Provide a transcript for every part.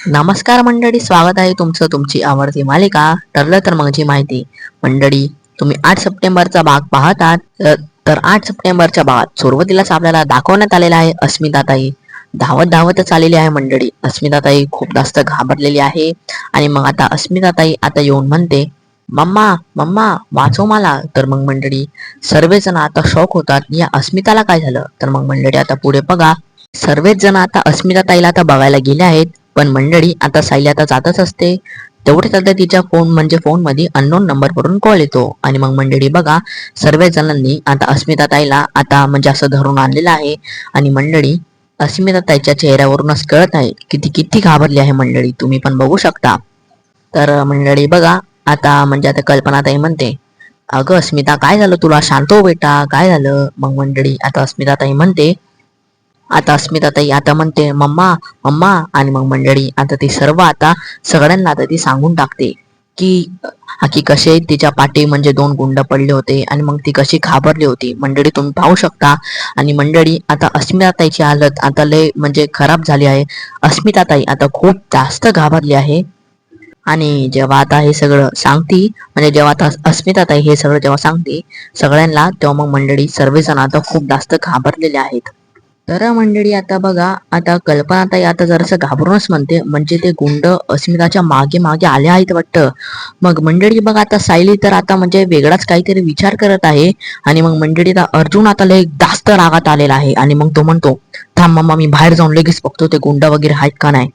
नमस्कार मंडळी स्वागत आहे तुमचं तुमची आवडती मालिका ठरलं तर मगची माहिती. मंडळी तुम्ही आठ सप्टेंबरचा भाग पाहत आहात तर- तर आठ सप्टेंबरच्या भागात सुरुवातीलाच आपल्याला दाखवण्यात आलेला आहे अस्मिताताई. धावत धावतच आलेली आहे मंडळी. अस्मिताताई खूप जास्त घाबरलेली आहे आणि मग आता अस्मिताताई आता येऊन म्हणते मम्मा मम्मा वाचव मला. तर मग मंडळी सर्वजण आता शॉक होतात. या अस्मिताला काय झालं? तर मग मंडळी आता पुढे बघा. सर्वच जण आता अस्मिताताईला आता बघायला गेले आहेत. पण मंडळी आता सायली आता जातच असते. तेवढे आता तिच्या फोन म्हणजे फोनमध्ये अननोन नंबर वरून कॉल येतो. आणि मग मंडळी बघा सर्व जणांनी आता अस्मिता ताईला आता म्हणजे असं धरून आणलेलं आहे. आणि मंडळी अस्मिता ताईच्या चेहऱ्यावरूनच कळत आहे की ती किती घाबरली आहे मंडळी. तुम्ही पण बघू शकता. तर मंडळी बघा आता म्हणजे आता कल्पना ताई म्हणते अगं अस्मिता काय झालं तुला? शांत हो बेटा काय झालं? मग मंडळी आता अस्मिता ताई म्हणते आता अस्मिता ताई आता म्हणते मम्मा मम्मा आणि मग मंडळी आता ती सर्व आता सगळ्यांना आता ती सांगून टाकते की की कसे तिच्या पाठी म्हणजे दोन गुंड पडले होते आणि मग ती कशी घाबरली होती? मंडळी तुम्ही पाहू शकता. आणि मंडळी आता अस्मिताताईची हालत आता लय म्हणजे खराब झाली आहे. अस्मिताताई आता खूप जास्त घाबरली आहे. आणि जेव्हा आता हे सगळं सांगती म्हणजे जेव्हा आता अस्मिताताई हे सगळं जेव्हा सांगते सगळ्यांना तेव्हा मग मंडळी सर्वजण आता खूप जास्त घाबरलेले आहेत. तर मंडळी आता बघा आता कल्पना ताई आता जरासं घाबरूनच म्हणते. म्हणजे ते गुंड अस्मिताच्या मागे मागे आले आहेत वाटतं. मग मंडळी बघा आता सायली तर आता म्हणजे वेगळाच काहीतरी विचार करत आहे. आणि मग मंडळी आता अर्जुन आता लय जास्त रागात आलेला आहे. आणि मग तो म्हणतो थांब मम्मा मी बाहेर जाऊन लगेच बघतो ते गुंड वगैरे आहेत का नाही.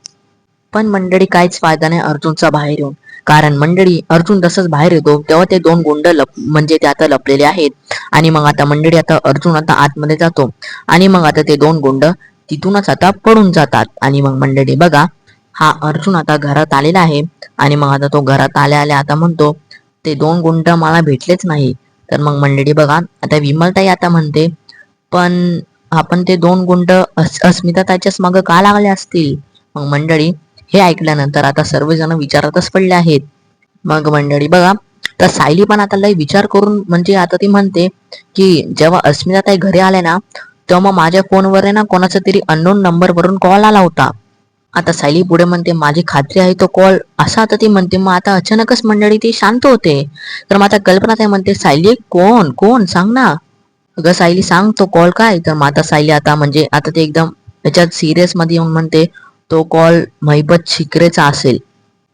पण मंडळी काहीच फायदा नाही अर्जुनचा बाहेर येऊन. कारण मंडळी अर्जुन तसंच बाहेर येतो तेव्हा ते दोन गुंड लप म्हणजे ते आता लपलेले आहेत. आणि मग आता मंडळी आता अर्जुन आता आतमध्ये जातो. आणि मग आता ते दोन गुंड तिथूनच आता पडून जातात. आणि मग मंडळी बघा हा अर्जुन आता घरात आलेला आहे. आणि मग आता तो घरात आल्या आल्या आता म्हणतो ते दोन गुंड मला भेटलेच नाही. तर मग मंडळी बघा आता विमलताई आता म्हणते पण आपण ते दोन गुंड अस अस्मिता ताईच्याच मागं का लागले असतील? मग मंडळी हे ऐकल्यानंतर आता सर्वजण विचारातच पडले आहेत. मग मंडळी बघा. तर सायली पण आता लय विचार करून म्हणजे आता ती म्हणते की जेव्हा अस्मिता ताई घरी आल्या ना तेव्हा मग माझ्या फोनवर आहे ना कोणाचा तरी अननोन नंबर वरून कॉल आला होता. आता सायली पुढे म्हणते माझी खात्री आहे तो कॉल असा आता ती म्हणते. मग आता अचानकच मंडळी ती शांत होते. तर मग आता कल्पना ताई म्हणते सायली कोण? कोण? सांग ना. अगं सायली सांग तो कॉल काय? तर मग आता सायली आता म्हणजे आता ते एकदम त्याच्यात सिरियसमध्ये येऊन म्हणते तो कॉल महिपत शिकरेचा असेल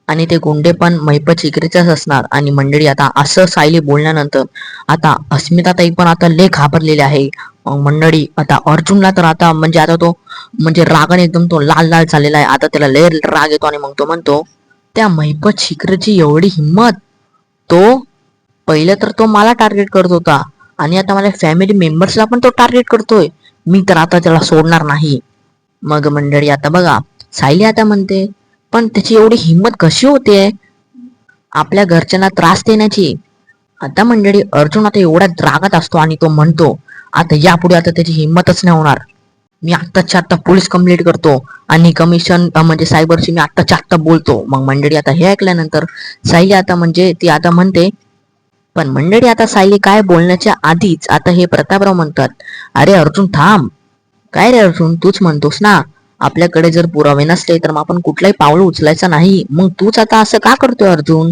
आणि ते गुंडे पण महिपत शिकरेचाच असणार. आणि मंडळी आता असं सायली बोलल्यानंतर आता अस्मिताताई पण आता लय घाबरलेली आहे. मंडळी आता अर्जुनला तर आता म्हणजे आता तो म्हणजे रागाने एकदम तो लाल लाल झालेला आहे. आता त्याला लय राग येतो आणि मग तो म्हणतो त्या महिपत शिकरेची एवढी हिंमत? तो पहिले तर तो मला टार्गेट करत होता आणि आता माझ्या फॅमिली मेंबर्सला पण तो टार्गेट करतोय. मी तर आता त्याला सोडणार नाही. मग मंडळी आता बघा सायली आता म्हणते पण त्याची एवढी हिंमत कशी होते? आपल्या घरच्यांना त्रास देण्याची. आता मंडळी अर्जुन आता एवढ्या रागात असतो आणि तो म्हणतो आता यापुढे आता त्याची हिंमतच नाही होणार. मी आत्ताच्या आत्ता पोलीस कंप्लेंट करतो आणि कमिशन म्हणजे सायबरशी मी आत्ताच्या आत्ता बोलतो. मग मंडळी आता हे ऐकल्यानंतर सायली आता म्हणजे ती आता म्हणते पण मंडळी आता सायली काय बोलण्याच्या आधीच आता हे प्रतापराव म्हणतात अरे अर्जुन थांब. काय रे अर्जुन? तूच म्हणतोस ना. आपल्याकडे जर पुरावे नसले तर मग आपण कुठलाही पाऊल उचलायचं नाही. मग तूच आता असं का करतोय अर्जुन?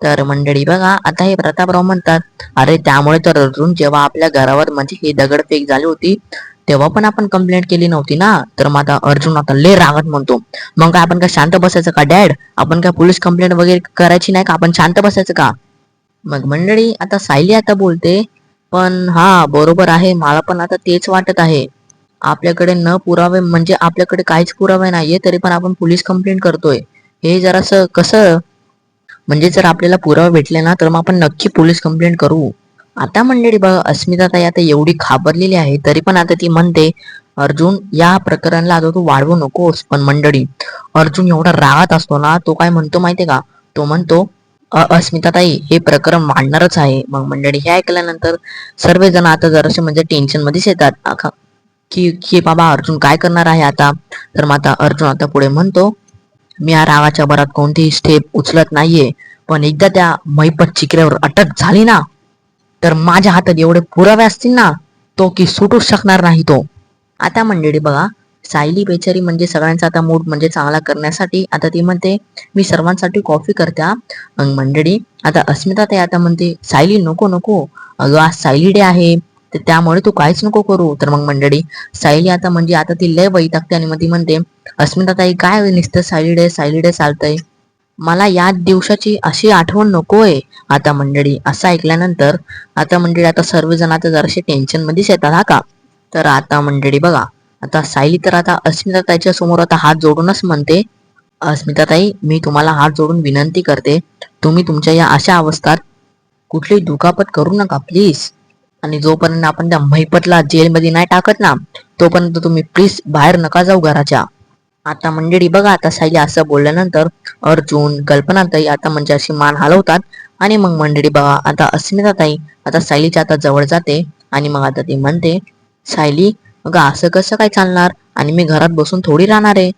तर मंडळी बघा आता हे प्रतापराव म्हणतात अरे त्यामुळे तर अर्जुन जेव्हा आपल्या घरावर म्हणजे हे दगडफेक झाली होती तेव्हा पण आपण कंप्लेंट केली नव्हती ना? तर मग आता अर्जुन आता ले रागत म्हणतो मग काय आपण काय शांत बसायचं का डॅड? आपण काय पोलीस कंप्लेंट वगैरे करायची नाही का? आपण शांत बसायचं का? मग मंडळी आता सायली आता बोलते पण हा बरोबर आहे मला पण आता तेच वाटत आहे. आपल्याकडे न पुरावे म्हणजे आपल्याकडे काहीच पुरावे नाहीये तरी पण आपण पोलीस कंप्लेंट करतोय. हे जरासं कसं म्हणजे जर आपल्याला पुरावे भेटले ना तर मग आपण नक्की पोलीस कंप्लेंट करू. आता मंडळी बघा अस्मिता ताई आता एवढी घाबरलेली आहे तरी पण आता ती म्हणते अर्जुन या प्रकरणाला आता तू वाढवू नकोस. पण मंडळी अर्जुन एवढा रागात असतो ना तो काय म्हणतो माहितीये का? तो म्हणतो अस्मिताताई अस्मिता ताई हे प्रकरण वाढणारच आहे. मग मंडळी हे ऐकल्यानंतर सर्वजण आता जरासे म्हणजे टेन्शन मध्येच येतात. की की बाबा अर्जुन काय करणार आहे आता? तर मग आता अर्जुन आता पुढे म्हणतो मी या रागाच्या भरात कोणतीही स्टेप उचलत नाहीये पण एकदा त्या मैपत चिकऱ्यावर अटक झाली ना तर माझ्या हातात एवढे पुरावे असतील ना तो की सुटूच शकणार नाही तो. आता मंडळी बघा सायली बेचारी म्हणजे सगळ्यांचा आता मूड म्हणजे चांगला करण्यासाठी आता ती म्हणते मी सर्वांसाठी कॉफी करत्या मग मंडळी आता अस्मिता ते आता म्हणते सायली नको नको. अगं आज सायली डे आहे. तर त्यामुळे तू काहीच नको करू. तर मग मंडळी सायली आता म्हणजे आता ती लय वैतागते आणि मग ती म्हणते अस्मिता ताई काय निसतं सायली डे सायली डे चालतंय? मला या दिवसाची अशी आठवण नकोय. आता मंडळी असं ऐकल्यानंतर आता मंडळी आता सर्वजण आता जराशे टेन्शन मध्येच येतात हा का? तर आता मंडळी बघा आता सायली तर आता अस्मिता ताईच्या समोर आता हात जोडूनच म्हणते अस्मिता ताई मी तुम्हाला हात जोडून विनंती करते तुम्ही तुमच्या या अशा अवस्थात कुठली दुखापत करू नका प्लीज आणि जोपर्यंत आपण त्या महिपतला जेलमध्ये नाही टाकत ना तोपर्यंत तुम्ही प्लीज बाहेर नका जाऊ घराच्या. आता मंडळी बघा आता सायली असं बोलल्यानंतर अर्जुन कल्पनाताई आता म्हणजे अशी मान हलवतात आणि मग मंडळी बघा आता अस्मिता ताई आता सायलीच्या आता जवळ जाते आणि मग आता ती म्हणते सायली अगं असं कसं काय चालणार? आणि मी घरात बसून थोडी राहणार आहे.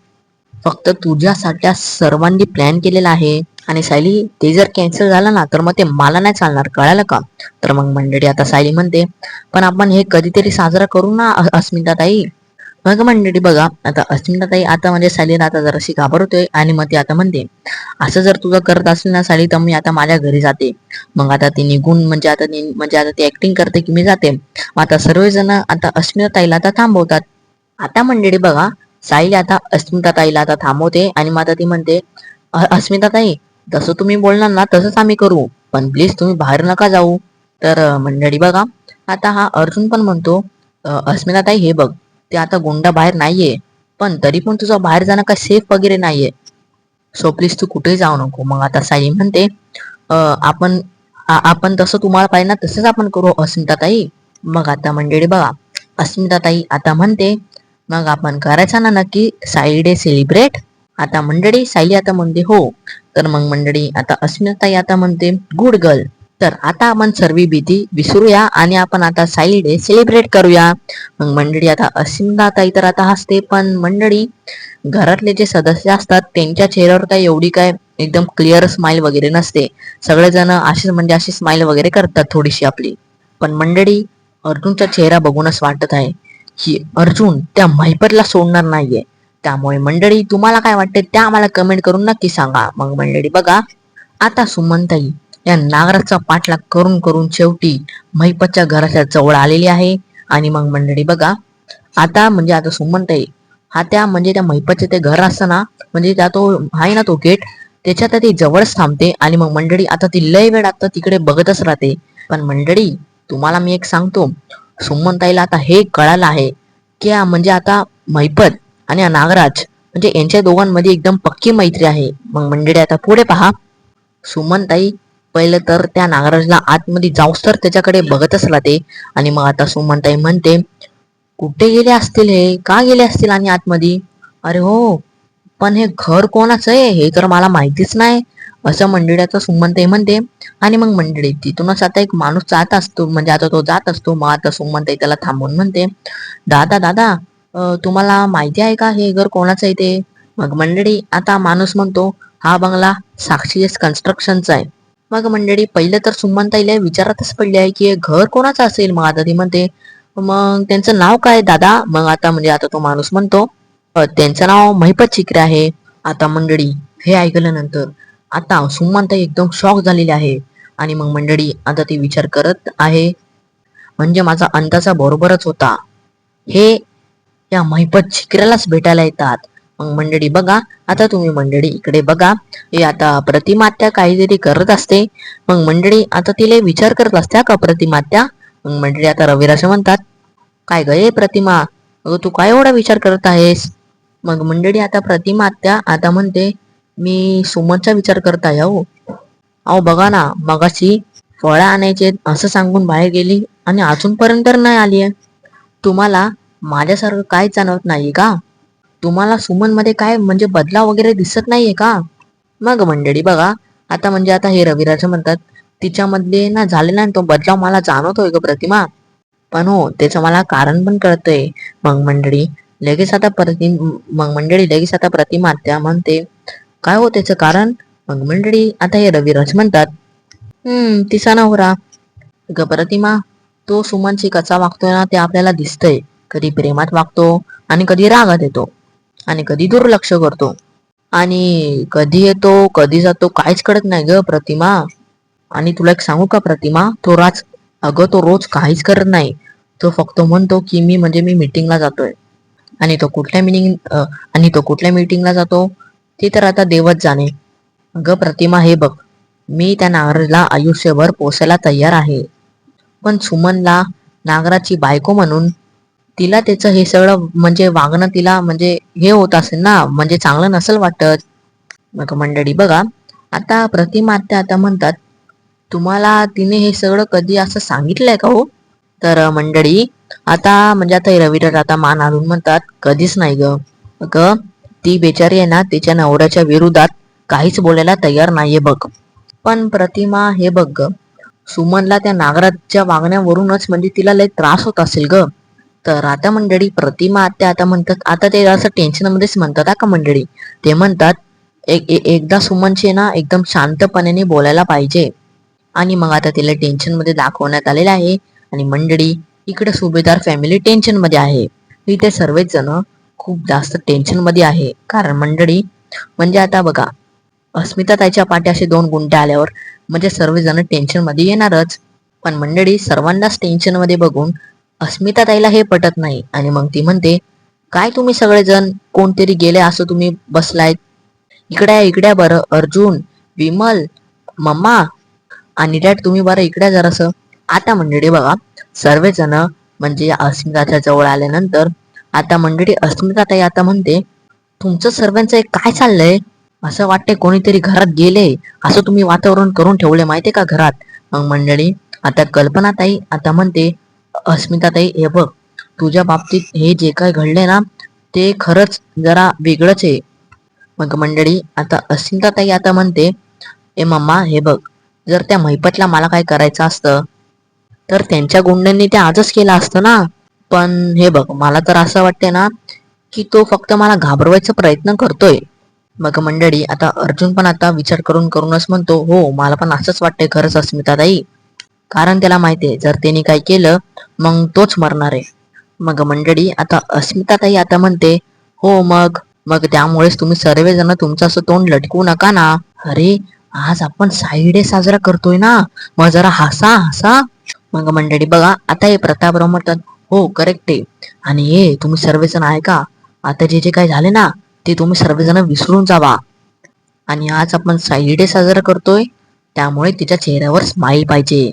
फक्त तुझ्यासाठी सर्वांनी प्लॅन केलेला आहे. आणि सायली ते जर कॅन्सल झालं ना तर मग ते मला नाही चालणार कळालं का? तर मग मंडळी आता सायली म्हणते पण आपण हे कधीतरी साजरा करू ना अस्मिताताई? अस्मिता ताई मग मंडळी बघा आता अस्मिता ताई आता म्हणजे सायलीला आता जराशी घाबरतोय आणि मग ती आता म्हणते असं जर तुझं करत असेल ना सायली तर मी आता माझ्या घरी जाते. मग आता ती निघून म्हणजे आता ती म्हणजे आता ती ऍक्टिंग करते की मी जाते. मग आता सर्वजण आता अस्मिता ताईला आता थांबवतात. आता मंडळी बघा सायली आता अस्मिता ताईला आता थांबवते आणि मग आता ती म्हणते अस्मिताताई अस्मिता ताई जसं तुम्ही बोलणार ना तसंच आम्ही करू. पण प्लीज तुम्ही बाहेर नका जाऊ. तर मंडळी बघा आता हा अर्जुन पण म्हणतो अस्मिताताई अस्मिता ताई हे बघ ते आता गुंडा बाहेर नाहीये. पण तरी पण तुझं बाहेर जाणं काय सेफ वगैरे नाहीये. सो प्लीज तू कुठेही जाऊ नको. मग आता साई म्हणते "अं, आपण आपण तसं तुम्हाला पाहिजे ना तसंच आपण करू अस्मिता ताई मग आता मंडळी बघा अस्मिता ताई आता म्हणते मग आपण करायचा ना नक्की साई डे सेलिब्रेट आता मंडळी सायली आता म्हणते हो. तर मग मंडळी आता अस्मिताई आता म्हणते गुड गर्ल तर आता आपण सर्व भीती विसरूया आणि आपण आता सायली डे सेलिब्रेट करूया. मग मंडळी आता अस्मिता ताई तर आता हसते पण मंडळी घरातले जे सदस्य असतात त्यांच्या चेहऱ्यावर काय एवढी काय एकदम क्लिअर स्माइल वगैरे नसते. सगळेजण अशीच म्हणजे अशी स्माइल वगैरे करतात थोडीशी आपली. पण मंडळी अर्जुनचा चेहरा बघूनच वाटत आहे. की अर्जुन त्या महिपतला सोडणार नाहीये. त्यामुळे मंडळी तुम्हाला काय वाटते त्या आम्हाला कमेंट करून नक्की सांगा. मग मंडळी बघा आता सुमनताई या नागराचा पाठलाग करून करून शेवटी महिपतच्या घराच्या जवळ आलेली आहे. आणि मग मंडळी बघा आता म्हणजे आता सुमनताई हा त्या म्हणजे त्या महिपतचे ते घर असतं ना म्हणजे त्या तो आहे ना तो गेट त्याच्यात ती जवळच थांबते. आणि मग मंडळी आता ती लय वेळ आता तिकडे बघतच राहते. पण मंडळी तुम्हाला मी एक सांगतो सुमनताईला आता हे कळालं आहे की म्हणजे आता महिपत आणि नागराज म्हणजे यांच्या दोघांमध्ये एकदम पक्की मैत्री आहे. मग मंडळी आता पुढे पहा. सुमनताई पहिलं तर त्या नागराजला आतमध्ये जाऊस तर त्याच्याकडे बघतच ते. आणि मग आता सुमनताई म्हणते कुठे गेले असतील हे? का गेले असतील आणि आतमध्ये? अरे हो पण हे घर कोणाचं आहे? हे तर मला माहितीच नाही. असं मंडळीचं सुमंत सुमनताई म्हणते. आणि मग मंडळी तिथूनच आता एक माणूस जात असतो. म्हणजे आता तो जात असतो. मग आता सुमनताई त्याला थांबून म्हणते दादा दादा तुम्हाला माहिती आहे का? हे घर कोणाचं आहे ते? मग मंडळी आता माणूस म्हणतो हा बंगला साक्षी कन्स्ट्रक्शनचा आहे. मग मंडळी पहिले तर सुमनताईला विचारातच पडले आहे की हे घर कोणाचं असेल? मग आता ती म्हणते मग त्यांचं नाव काय दादा? मग आता म्हणजे आता तो माणूस म्हणतो त्यांचं नाव महिपत चिकरे आहे. आता मंडळी हे ऐकल्यानंतर आता सुमंत एकदम शॉक झालेली आहे. आणि मग मंडळी आता ती विचार करत आहे. म्हणजे माझा अंदाजा बरोबरच होता. हे या महिपत चिकऱ्यालाच भेटायला येतात. मग मंडळी बघा. आता तुम्ही मंडळी इकडे बघा. हे आता प्रतिमात्या काहीतरी करत असते. मग मंडळी आता तिला विचार करत असत्या का प्रतिमात्या मग मंडळी आता रविराज म्हणतात काय ग ए प्रतिमा? अगं तू काय एवढा विचार करत आहेस? मग मंडळी आता प्रतिमा आत्या आता म्हणते मी सुमनचा विचार करताय हो. अहो बघा ना मगाशी फळं आणायचे असं सांगून बाहेर गेली आणि अजूनपर्यंत तर नाही आली आहे. तुम्हाला माझ्यासारखं काय जाणवत नाहीये का? तुम्हाला सुमनमध्ये काय म्हणजे बदलाव वगैरे दिसत नाहीये का? मग मंडळी बघा आता म्हणजे आता हे रविराज म्हणतात तिच्यामध्ये ना झालेला तो बदलाव मला जाणवतोय ग प्रतिमा. पण हो त्याचं मला कारण पण कळतंय. मग मंडळी लगेच आता प्रति मग मंडळी लगेच आता प्रतिमा त्या म्हणते काय हो त्याचं कारण? मग मंडळी आता हे रविराज म्हणतात हम्म तिचा नवरा. ग प्रतिमा तो सुमनशी कसा वागतोय ना ते आपल्याला दिसतंय. कधी प्रेमात वागतो आणि कधी रागात येतो आणि कधी दुर्लक्ष करतो. आणि कधी येतो कधी जातो काहीच कळत नाही ग प्रतिमा. आणि तुला एक सांगू का प्रतिमा तो राज अगं तो रोज काहीच करत नाही. तो फक्त म्हणतो की मी म्हणजे मी मीटिंगला जातोय. आणि तो कुठल्या मिनिंग आणि तो कुठल्या मीटिंगला जातो ते तर आता देवच जाणे. अगं प्रतिमा हे बघ मी त्या नागराला आयुष्यभर पोसायला तयार आहे. पण सुमनला नागराची बायको म्हणून तिला त्याचं हे सगळं म्हणजे वागणं तिला म्हणजे हे होत असेल ना म्हणजे चांगलं नसेल वाटत. मग मंडळी बघा आता प्रतिमा आता म्हणतात तुम्हाला तिने हे सगळं कधी असं सांगितलंय का हो? तर मंडळी आता म्हणजे आता हे आता मान आणून म्हणतात कधीच नाही ग. ग ती बेचारी आहे ना तिच्या नवऱ्याच्या विरोधात काहीच बोलायला तयार नाहीये बघ. पण प्रतिमा हे बघ ग सुमनला त्या नागराजच्या वागण्यावरूनच म्हणजे तिला लय त्रास होत असेल ग. तर आता मंडळी प्रतिमा आत्या आता म्हणतात आता ते असं टेन्शन मध्येच म्हणतात का मंडळी? ते म्हणतात एक एकदा सुमनचे ना एकदम शांतपणे बोलायला पाहिजे. आणि मग आता तिला टेन्शनमध्ये दाखवण्यात आलेलं आहे. आणि मंडळी इकडे सुभेदार फॅमिली टेन्शनमध्ये आहे. इथे सर्वच जण खूप जास्त टेन्शनमध्ये आहे. कारण मंडळी म्हणजे आता बघा अस्मिता ताईच्या पाठी दोन गुंडे आल्यावर म्हणजे सर्वजण टेन्शनमध्ये येणारच. पण मंडळी सर्वांनाच टेन्शनमध्ये बघून अस्मिता ताईला हे पटत नाही. आणि मग ती म्हणते काय तुम्ही सगळेजण? कोणतरी गेले असं तुम्ही बसलायत? इकडे इकड्या बरं. अर्जुन विमल मम्मा आणि डॅड तुम्ही बरं इकड्या जरासं. आता मंडळी बघा सर्वजण म्हणजे अस्मिताच्या जवळ आल्यानंतर आता मंडळी अस्मिता ताई आता म्हणते तुमचं सर्वांचं एक काय चाललंय? असं वाटतंय कोणीतरी घरात गेले. असं तुम्ही वातावरण करून ठेवले माहितीये का घरात? मग मंडळी आता कल्पना ताई आता म्हणते अस्मिता ताई हे बघ तुझ्या बाबतीत हे जे काय घडले ना ते खरंच जरा वेगळंच आहे. मग मंडळी आता अस्मिता ताई आता म्हणते ए मम्मा हे बघ जर त्या महिपतला मला काय करायचं असतं तर त्यांच्या गुंडांनी ते आजच केलं असतं ना. पण हे बघ मला तर असं वाटतंय ना की तो फक्त मला घाबरवायचा प्रयत्न करतोय. मग मंडळी आता अर्जुन पण आता विचार करून करूनच म्हणतो हो मला पण असंच वाटतंय खरंच अस्मिताताई. कारण त्याला माहितीये जर त्यांनी काय केलं मग तोच मरणार आहे. मग मंडळी आता अस्मिताताई आता म्हणते हो मग मग त्यामुळेच तुम्ही सर्वजण तुमचं असं तोंड लटकवू नका ना. अरे आज आपण साई डे साजरा करतोय ना. मग जरा हसा हसा. मग मंडळी बघा आता हे प्रतापराव म्हणतात हो करेक्ट आहे. आणि हे तुम्ही सर्वजण आहे का आता जे जे काय झाले ना ते तुम्ही सर्वजण विसरून जावा. आणि आज आपण साई डे साजरा करतोय. त्यामुळे तिच्या चेहऱ्यावर स्माईल पाहिजे.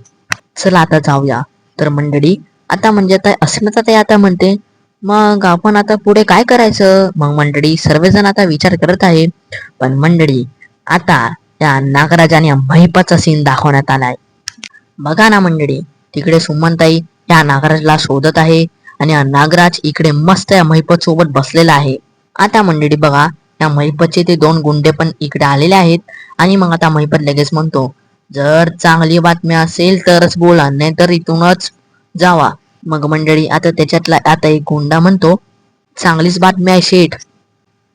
चला आता जाऊया. तर मंडळी आता म्हणजे आता अस्मिता ताई आता म्हणते. मग आपण आता पुढे काय करायचं? मग मंडळी सर्वजण आता विचार करत आहे. पण मंडळी आता त्या नागराजाने महिपाचा सीन दाखवण्यात आलाय. बघा ना मंडळी तिकडे सुमनताई त्या नागराजला शोधत आहे आणि नागराज इकडे मस्त या महिपत सोबत बसलेला आहे. आता मंडळी बघा या महिपतचे ते दोन गुंडे पण इकडे आलेले आहेत आणि मग आता महिपत लगेच म्हणतो जर चांगली बातमी असेल तरच बोला नाहीतर इथूनच जावा. मग मंडळी आता त्याच्यातला आता एक गुंडा म्हणतो चांगलीच बातमी आहे शेठ.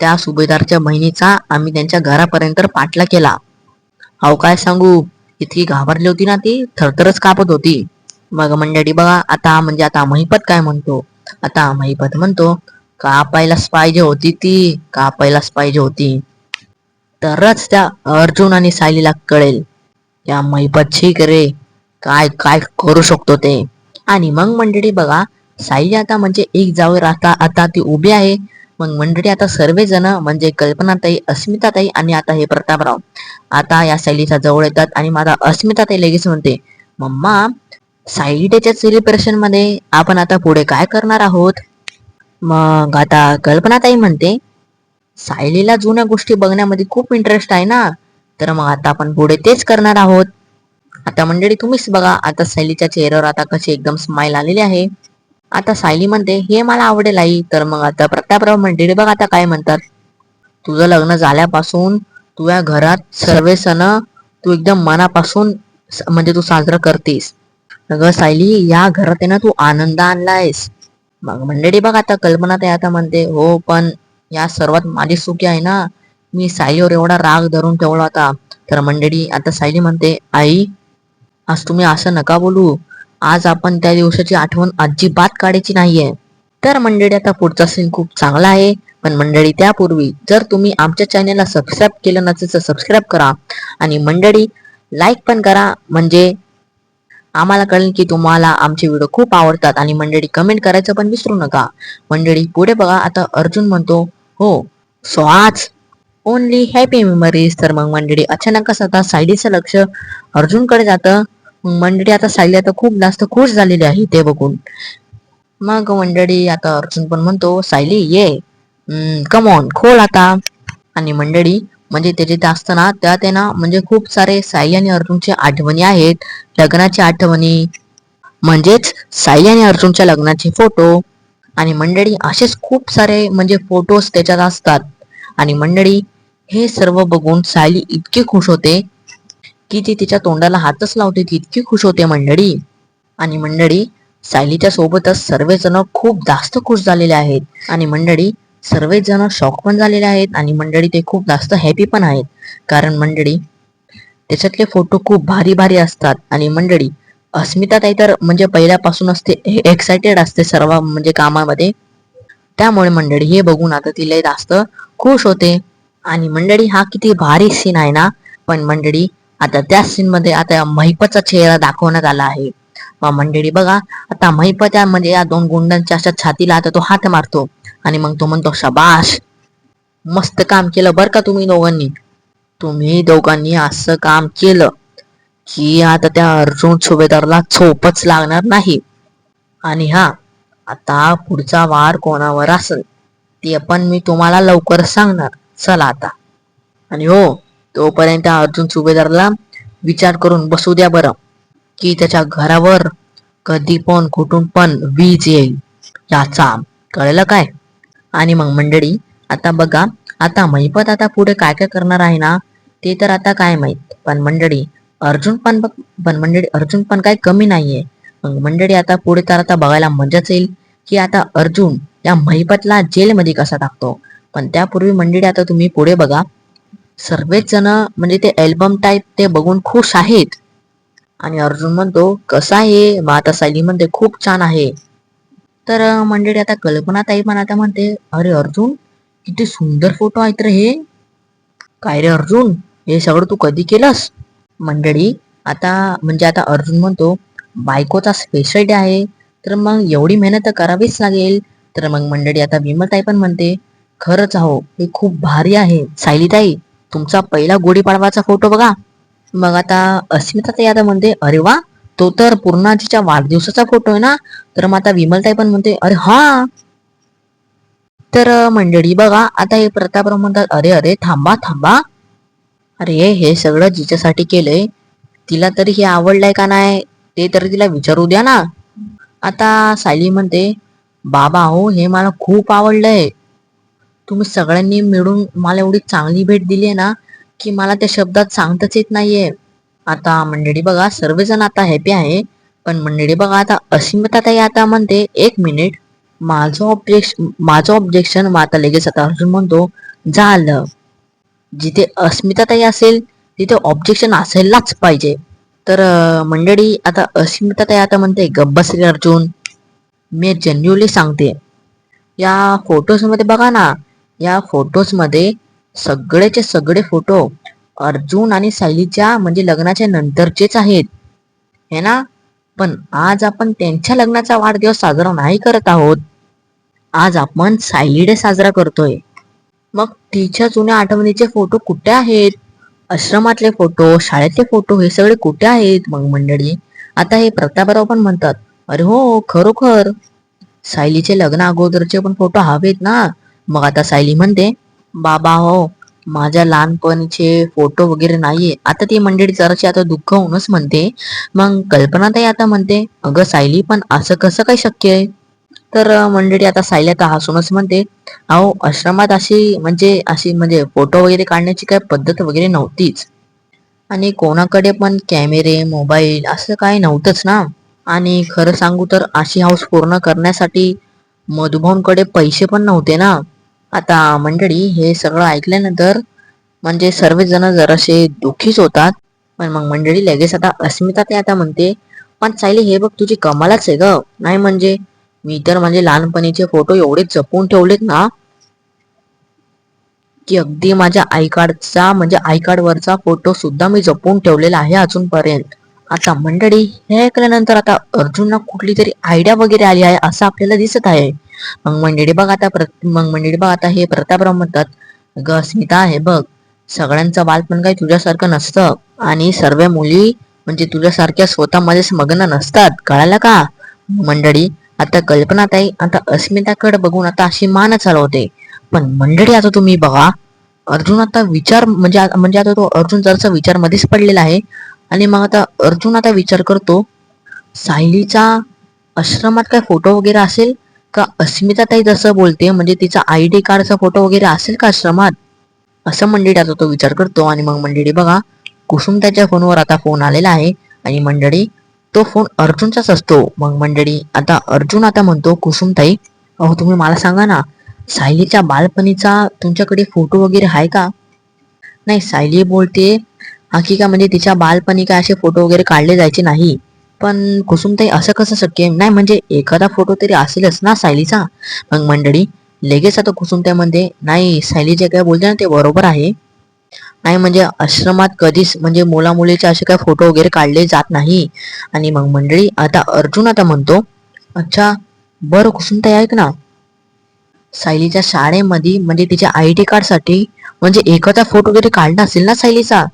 त्या सुभेदारच्या बहिणीचा आम्ही त्यांच्या घरापर्यंत पाठला केला. अहो काय सांगू इतकी घाबरली होती ना ती थरथरच कापत होती. मग मंडळी बघा आता म्हणजे आता महिपत काय म्हणतो? आता महिपत म्हणतो कापायलाच पाहिजे होती ती कापायलाच पाहिजे होती. तरच त्या अर्जुन आणि सायलीला कळेल. त्या महिपत ठीक रे काय काय करू शकतो ते. आणि मग मंडळी बघा सायली आता म्हणजे एक जावे आता आता ती उभी आहे. मग मंडळी आता सर्वजण म्हणजे कल्पनाताई अस्मिताताई आणि आता हे प्रतापराव. आता या सायलीच्या जवळ येतात आणि माझा अस्मिताताई लगेच म्हणते मम्मा सायली डेच्या सेलिब्रेशनमध्ये आपण आता पुढे काय करणार आहोत? मग आता कल्पनाताई म्हणते सायलीला जुन्या गोष्टी बघण्यामध्ये खूप इंटरेस्ट आहे ना? तर मग आता आपण पुढे तेच करणार आहोत. आता मंडळी तुम्हीच बघा आता सायलीच्या चेहऱ्यावर आता कशी एकदम स्माइल आलेली आहे. आता सायली म्हणते हे मला आवडेल आई. तर मग आता प्रतापराव मंडळी बघ आता काय म्हणतात? तुझं लग्न झाल्यापासून तुझ्या घरात सर्व सण तू एकदम मनापासून म्हणजे तू साजरा करतेस. अगं सायली या घरात आहे ना तू आनंद आणलायस. मग मंडळी बघ आता कल्पना ते आता म्हणते हो पण या सर्वात माझी चुकी आहे ना. मी सायलीवर एवढा राग धरून ठेवला होता. तर मंडळी आता सायली म्हणते आई आज तुम्ही असं नका बोलू. आज आपण त्या दिवसाची आठवण अजिबात काढायची नाहीये. तर मंडळी आता पुढचा सीन खूप चांगला आहे. पण मंडळी त्यापूर्वी जर तुम्ही आमच्या चॅनेलला सबस्क्राईब केलं नसेल तर सबस्क्राईब करा. आणि मंडळी लाईक पण करा. म्हणजे आम्हाला कळेल की तुम्हाला आमचे व्हिडिओ खूप आवडतात आणि मंडळी कमेंट करायचं पण विसरू नका. मंडळी पुढे बघा. आता अर्जुन म्हणतो हो सो आज ओनली हॅपी मेमरीज तर मग मंडळी अचानकच आता सायलीचं लक्ष अर्जुनकडे जातं. मंडळी आता सायली आता खूप जास्त खुश झालेली आहे ते बघून. मग मंडळी आता अर्जुन पण म्हणतो सायली ये. कम ऑन खोल आता. आणि मंडळी म्हणजे ते जिथे असतं ना त्या ते ना म्हणजे खूप सारे साई आणि अर्जुनच्या आठवणी आहेत. लग्नाच्या आठवणी म्हणजेच साई आणि अर्जुनच्या लग्नाचे फोटो आणि मंडळी असेच खूप सारे म्हणजे फोटोज त्याच्यात असतात. आणि मंडळी हे सर्व बघून सायली इतकी खुश होते की ती तिच्या तोंडाला हातच लावते ती इतकी खुश होते मंडळी. आणि मंडळी सायलीच्या सोबतच सर्वजण खूप जास्त खुश झालेले आहेत. आणि मंडळी सर्वच जण शॉक पण झालेले आहेत आणि मंडळी ते खूप जास्त हॅपी पण आहेत. कारण मंडळी त्याच्यातले फोटो खूप भारी भारी असतात. आणि मंडळी अस्मिता ताई तर म्हणजे पहिल्यापासूनच ते एक्सायटेड असते सर्व म्हणजे कामामध्ये. त्यामुळे मंडळी हे बघून आता तिला जास्त खुश होते. आणि मंडळी हा किती भारी सीन आहे ना. पण मंडळी आता त्या सीन मध्ये आता महिपचा चेहरा दाखवण्यात आला आहे. मंडळी बघा आता महिपत्या म्हणजे या दोन गुंडांच्या अशा छातीला आता तो हात मारतो आणि मग तो म्हणतो शबाश मस्त काम केलं बर का तुम्ही दोघांनी? तुम्ही दोघांनी असं काम केलं की आता त्या अर्जुन सुभेदारला झोपच लागणार नाही. आणि हा आता पुढचा वार कोणावर असेल ते पण मी तुम्हाला लवकर सांगणार. चला आता. आणि हो तोपर्यंत अर्जुन सुभेदारला विचार करून बसू द्या बरं. की त्याच्या घरावर कधी पण कुठून पण वीज येईल याचा कळलं काय? आणि मग मंडळी आता बघा आता महिपत आता पुढे काय काय करणार आहे ना ते तर आता काय माहीत. पण मंडळी अर्जुन पण बघ पण मंडळी अर्जुन पण काही कमी नाहीये. मग मंडळी आता पुढे तर आता बघायला मजाच येईल की आता अर्जुन या महिपतला जेलमध्ये कसा टाकतो. पण त्यापूर्वी मंडळी आता तुम्ही पुढे बघा. सर्वच जण म्हणजे ते अल्बम टाईप ते बघून खुश आहेत. आणि अर्जुन म्हणतो कसा आहे? मग आता सायली म्हणते खूप छान आहे. तर मंडळी आता कल्पना ताई पण आता म्हणते अरे अर्जुन किती सुंदर फोटो आहेत रे हे. काय रे अर्जुन हे सगळं तू कधी केलंस? मंडळी आता म्हणजे आता अर्जुन म्हणतो बायकोचा स्पेशल डे आहे तर मग एवढी मेहनत करावीच लागेल. तर मग मंडळी आता ताई पण म्हणते खरंच आहो हे खूप भारी आहे. सायलीताई तुमचा पहिला गुढीपाडवाचा फोटो बघा. मग आता अस्मिता ताई आता म्हणते अरे वा तो तर पूर्णाजीच्या वाढदिवसाचा फोटो आहे ना? तर मग आता विमलताई पण म्हणते अरे हा. तर मंडळी बघा आता हे प्रतापराव म्हणतात अरे अरे थांबा थांबा. अरे हे सगळं जिच्यासाठी केलंय? तिला तरी हे आवडलंय का नाही? ते तरी तिला विचारू द्या ना. आता सायली म्हणते बाबा हो हे मला खूप आवडलंय. तुम्ही सगळ्यांनी मिळून मला एवढी चांगली भेट दिली आहे ना की मला त्या शब्दात सांगताच येत नाहीये. आता मंडळी बघा सर्वजण आता हॅपी आहे. पण मंडळी बघा आता अस्मिता ताई आता म्हणते एक मिनिट माझं ऑब्जेक्शन माझं ऑब्जेक्शन आता लगेच आता अर्जुन म्हणतो झालं. जिथे अस्मिताताई असेल तिथे ऑब्जेक्शन असायलाच पाहिजे. तर मंडळी आता अस्मिताताई आता म्हणते गब्बश्री अर्जुन मी जेन्युअली सांगते. या फोटोजमध्ये बघा ना या फोटोजमध्ये सगळेचे सगळे फोटो अर्जुन आणि सायलीच्या म्हणजे लग्नाच्या नंतरचेच आहेत. हे ना? पण आज आपण त्यांच्या लग्नाचा वाढदिवस साजरा नाही करत आहोत. आज आपण सायली डे साजरा करतोय. मग तिच्या जुन्या आठवणीचे फोटो कुठे आहेत? आश्रमातले फोटो शाळेतले फोटो हे सगळे कुठे आहेत? मग मंडळी आता हे प्रतापराव पण म्हणतात अरे हो खरोखर. सायलीचे लग्न अगोदरचे पण फोटो हवेत ना? मग आता सायली म्हणते बाबा हो माझ्या लहानपणीचे फोटो वगैरे नाहीये. आता ती मंडळी जराशी आता दुःख होऊनच म्हणते. मग कल्पनाताई आता म्हणते अगं सायली पण असं कसं काय शक्य आहे? तर मंडळी आता सायली आता हसूनच म्हणते अहो आश्रमात अशी म्हणजे अशी म्हणजे फोटो वगैरे काढण्याची काय पद्धत वगैरे नव्हतीच. आणि कोणाकडे पण कॅमेरे मोबाईल असं काय नव्हतंच ना. आणि खरं सांगू तर अशी हाऊस पूर्ण करण्यासाठी मधुभाऊंकडे पैसे पण नव्हते ना. आता मंडळी हे सगळं ऐकल्यानंतर म्हणजे सर्वजण जरासे दुःखीच होतात. पण मग मंडळी लगेच आता अस्मिता ते आता म्हणते पण सायली हे बघ तुझी कमालच आहे ग. नाही म्हणजे मी तर म्हणजे लहानपणीचे फोटो एवढे जपून ठेवलेत ना की अगदी माझ्या आय कार्डचा म्हणजे आय कार्ड वरचा फोटो सुद्धा मी जपून ठेवलेला आहे अजूनपर्यंत. आता मंडळी हे ऐकल्यानंतर आता अर्जुनला कुठली तरी आयडिया वगैरे आली आहे असं आपल्याला दिसत आहे. मग मंडळी बघ आता मग मंडळी बघ आता हे प्रतापराव म्हणतात ग स्मिता आहे बघ सगळ्यांचं बालपण काही तुझ्यासारखं नसतं आणि सर्व मुली म्हणजे तुझ्यासारख्या स्वतःमध्येच मग्न नसतात. कळालं का? मंडळी आता कल्पना ताई आता अस्मिताकडे बघून आता अशी मान चालवते. पण मंडळी आता तुम्ही बघा अर्जुन आता विचार म्हणजे म्हणजे आता तो अर्जुन जरचा विचार मध्येच पडलेला आहे. आणि मग आता अर्जुन आता विचार करतो सायलीचा आश्रमात काय फोटो वगैरे असेल का? अस्मिता ताई जसं बोलते म्हणजे तिचा आय डी कार्डचा फोटो वगैरे असेल का आश्रमात? असं मंडळी आता तो विचार करतो आणि मग मंडळी बघा कुसुम त्याच्या फोनवर आता फोन आलेला आहे आणि मंडळी तो फोन अर्जुनचाच असतो. मग मंडळी आता अर्जुन आता म्हणतो कुसुमताई अहो तुम्ही मला सांगा ना सायलीच्या बालपणीचा तुमच्याकडे फोटो वगैरे आहे का? नाही सायली बोलते हकीका म्हणजे तिच्या बालपणी काय असे फोटो वगैरे काढले जायचे नाही. पण कुसुमताई असं कसं शक्य नाही म्हणजे एखादा फोटो तरी असेलच ना सायलीचा? मग मंडळी लगेच आता कुसुमताई म्हणते नाही सायली जे काय बोलते ना ते बरोबर आहे. नाही म्हणजे आश्रमात कधीच म्हणजे मुला मुलीचे असे काय फोटो वगैरे काढले जात नाही. आणि मग मंडळी आता अर्जुन आता म्हणतो अच्छा बरं कुसुमताई ऐक ना. सायलीच्या शाळेमध्ये म्हणजे तिच्या आय डी कार्डसाठी म्हणजे एखादा फोटो वगैरे काढला असेल ना सायलीचा?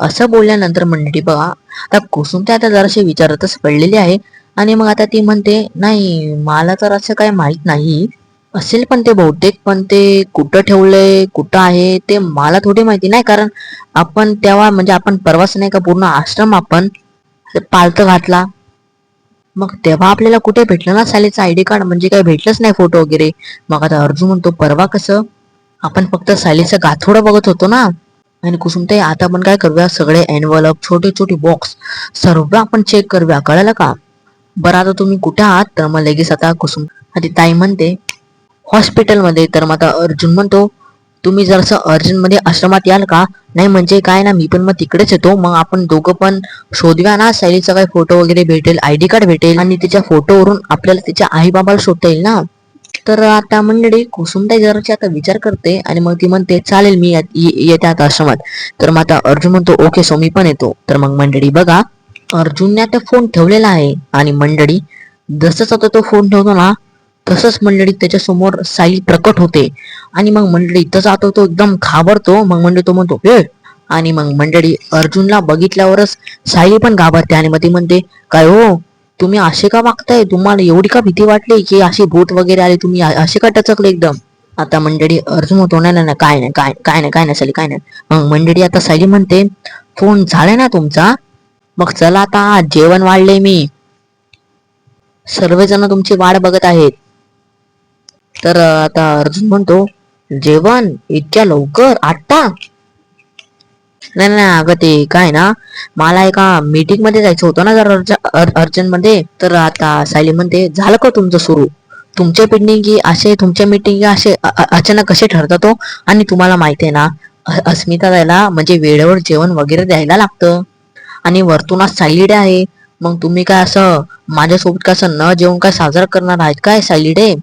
असं बोलल्यानंतर मंडळी बघा आता कुसुम ते आता जराशी विचारतच पडलेली आहे. आणि मग आता ती म्हणते नाही मला तर असं काही माहीत नाही. असेल पण ते बहुतेक पण ते कुठं ठेवलंय कुठं आहे ते मला थोडी माहिती नाही. कारण आपण तेव्हा म्हणजे आपण परवाच नाही का पूर्ण आश्रम आपण पालत घातला. मग तेव्हा आपल्याला कुठे भेटलं ना सालीचं आयडी कार्ड? म्हणजे काही भेटलंच नाही फोटो वगैरे. मग आता अर्जुन म्हणतो परवा कसं? आपण फक्त सालीचं गाथोडं बघत होतो ना. आणि कुसुमताई आता आपण काय करूया? सगळे एनवलप छोटे छोटे बॉक्स सर्व आपण चेक करूया. कळलं का? बरं आता तुम्ही कुठे आहात? तर मग लगेच आता कुसुम आधी ताई म्हणते हॉस्पिटलमध्ये. तर मग आता अर्जुन म्हणतो तुम्ही जरासं अर्जंटमध्ये आश्रमात याल का? नाही म्हणजे काय ना मी पण मग तिकडेच येतो. मग आपण दोघं पण शोधूया ना. शैलीचा काही फोटो वगैरे भेटेल आय डी कार्ड भेटेल आणि तिच्या फोटोवरून आपल्याला तिच्या आई बाबाला शोधता येईल ना. तर आता मंडळी कुसुमताई जराची आता विचार करते आणि मग ती म्हणते चालेल मी येते आता आश्रमात. तर मग आता अर्जुन म्हणतो ओके सो मी पण येतो. तर मग मंडळी बघा अर्जुनने आता फोन ठेवलेला आहे आणि मंडळी जसंच आता तो फोन ठेवतो ना तसंच मंडळी त्याच्यासमोर साईल साई प्रकट होते. आणि मग मंडळी तसा आता तो एकदम घाबरतो. मग मंडळी तो म्हणतो हे! आणि मग मंडळी अर्जुनला बघितल्यावरच सायली पण घाबरते आणि मग ती म्हणते काय हो तुम्ही असे का वागताय तुम्हाला एवढी का भीती वाटली की अशी भूत वगैरे आली तुम्ही असे का टचकले एकदम? आता मंडळी अर्जुन होतो नाही ना काय नाही काय काय नाही काय नाही सली काय नाही मग मंडळी आता सायली म्हणते फोन झालाय ना तुमचा? मग चला आता जेवण वाढले मी. सर्वजण तुमची वाट बघत आहेत. तर आता अर्जुन म्हणतो जेवण? इतक्या लवकर? आत्ता? नाही नाही अगं ते काय ना मला एका मीटिंगमध्ये जायचं होतं ना जर अर्जंटमध्ये तर आता सायली म्हणते झालं का तुमचं सुरू? तुमच्या मीटिंग असे तुमच्या मीटिंग असे अचानक कसे ठरतात हो आणि तुम्हाला माहिती आहे ना अस्मिता द्यायला म्हणजे वेळेवर जेवण वगैरे द्यायला लागतं. आणि वरतून सायली डे आहे. मग तुम्ही काय असं माझ्यासोबत काय असं न जेवण काय साजरा करणार आहेत काय सायली डे?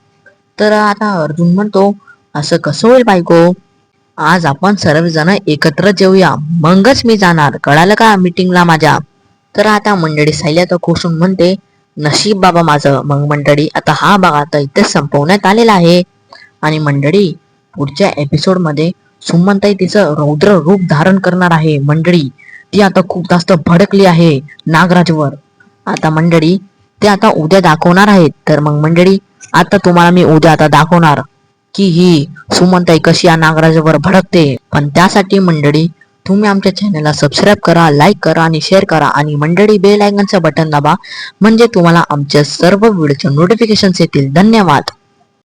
तर आता अर्जुन म्हणतो असं कसं होईल बायको? आज आपण सर्वजण एकत्र जेवूया मगच मी जाणार. कळालं का मीटिंगला माझ्या? तर आता मंडळी सायल्या तर खुशून म्हणते नशीब बाबा माझं. मग मंडळी आता हा बघा आता इथे संपवण्यात आलेला आहे. आणि मंडळी पुढच्या एपिसोडमध्ये सुमनताई तिचं रौद्र रूप धारण करणार आहे. मंडळी ती आता खूप जास्त भडकली आहे नागराजवर. आता मंडळी ते आता उद्या दाखवणार आहेत. तर मग मंडळी आता तुम्हाला मी उद्या आता दाखवणार. की ही सुमनताई कशी या नागराजावर भडकते? पण त्यासाठी मंडळी तुम्ही आमच्या चॅनलला सबस्क्राईब करा लाईक करा आणि शेअर करा. आणि मंडळी बेल आयकनचं बटन दाबा. म्हणजे तुम्हाला आमच्या सर्व व्हिडिओचे नोटिफिकेशन्स येतील. धन्यवाद!